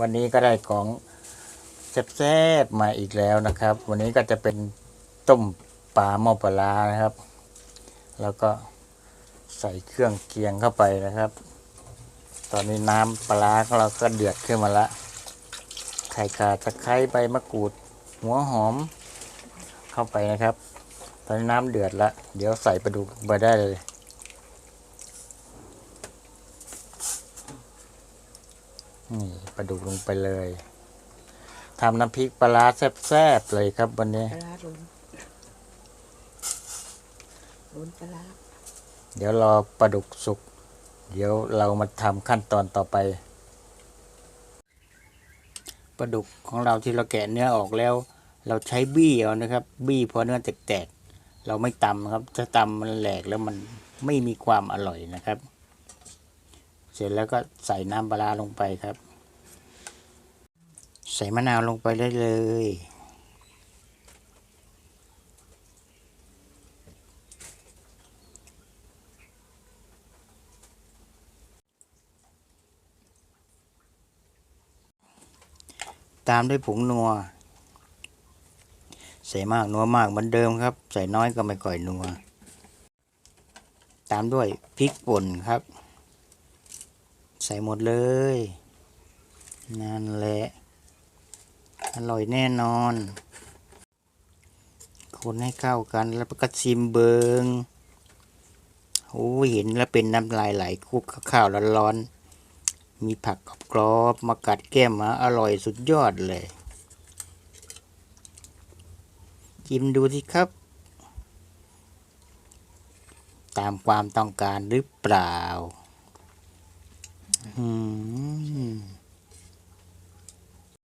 วันนี้ก็ได้ของแซ่บๆมาอีกแล้วนะครับ วันนี้ก็จะเป็นต้มปลาหม้อปลานะครับ แล้วก็ใส่เครื่องเคียงเข้าไปนะครับ ตอนนี้น้ำปลาร้าของเราก็เดือดขึ้นมาละไข่ขาตะไคร้ใบมะกรูด หัวหอม เข้าไปนะครับ ตอนนี้น้ำเดือดละเดี๋ยวใส่ปลาดุกไปได้เลย นี่ปลาดุกลงไปเลยทำน้ำพริกปลาร้าแซ่บๆเลยครับวันนี้ ปลาร้าล้นล้นปลาร้าเดี๋ยวรอปลาดุกสุก เดี๋ยวเรามาทำขั้นตอนต่อไปปลาดุกของเราที่เราแกะเนื้อออกแล้ว เราใช้บี้เอานะครับ บี้เพราะเนื้อแตกๆเราไม่ตำนะครับ ถ้าตำมันแหลกแล้วมันไม่มีความอร่อยนะครับ เสร็จแล้วก็ใส่น้ำปลาลงไปครับ ใส่มะนาวลงไปได้เลย ตามด้วยผงนัว ใส่มากนัวมากเหมือนเดิมครับ ใส่น้อยก็ไม่ก่อยนัว ตามด้วยพริกป่นครับ ใส่หมดเลย นั่นแหละ อร่อยแน่นอน คนให้เข้ากันแล้วก็ชิมเบิงโอ้เห็นแล้วเป็นน้ำลายไหลคุกข้าวร้อนๆมีผักกรอบๆมากัดแก้มมาอร่อยสุดยอดเลยกินดูสิครับ ตามความต้องการหรือเปล่า อืม